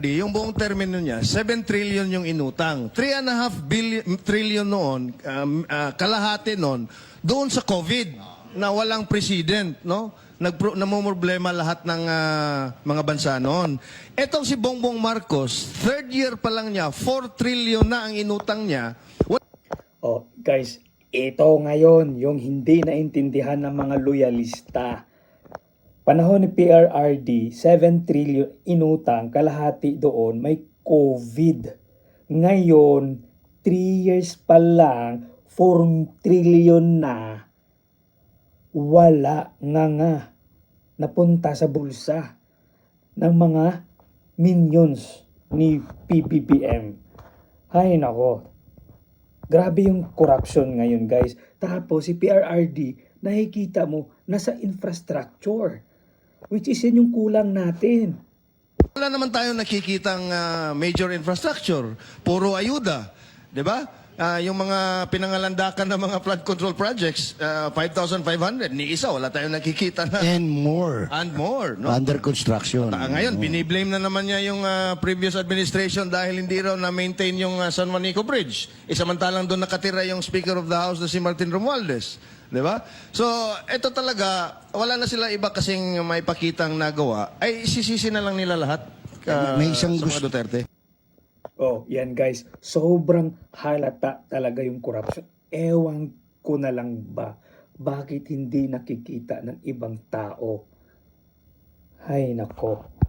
Yung buong termino niya, 7 trillion yung inutang. 3.5 billion trillion noon, um, ah, kalahati noon, doon sa COVID na walang president, no? Nagpro, namumroblema lahat ng ah, mga bansa noon. Etong si Bongbong Marcos, third year pa lang niya, 4 trillion na ang inutang niya. Wa- Oh, guys, ito ngayon yung hindi naintindihan ng mga loyalista. Panahon ni PRRD, 7 trillion inutang, kalahati doon may COVID. Ngayon, 3 years pa lang, 4 trillion na. Wala nga nga napunta sa bulsa ng mga minions ni PBBM. Hay nako, Grabe yung corruption ngayon, guys. Tapos si PRRD, nakikita mo, nasa infrastructure. Which is yun yung kulang natin. Wala naman tayong nakikitang ah, major infrastructure. Puro ayuda. 'Di ba? Ah, yung mga pinangalandakan ng mga flood control projects, ah, 5,500. Ni isa, wala tayong nakikita na. And more. And more. No? Under construction. Ah, ngayon, biniblame na naman niya yung ah, previous administration dahil hindi raw na-maintain yung ah, San Juanico Bridge. E samantalang doon nakatira yung Speaker of the House na si Martin Romualdez. Di ba? So, ito talaga, wala na sila iba kasing may pakitang nagawa. Ay, sisisi na lang nila lahat. ka- May isang gusto- Duterte. Oh, yan guys. Sobrang halata talaga yung corruption. Ewan ko na lang ba, bakit hindi nakikita ng ibang tao? Hay nako.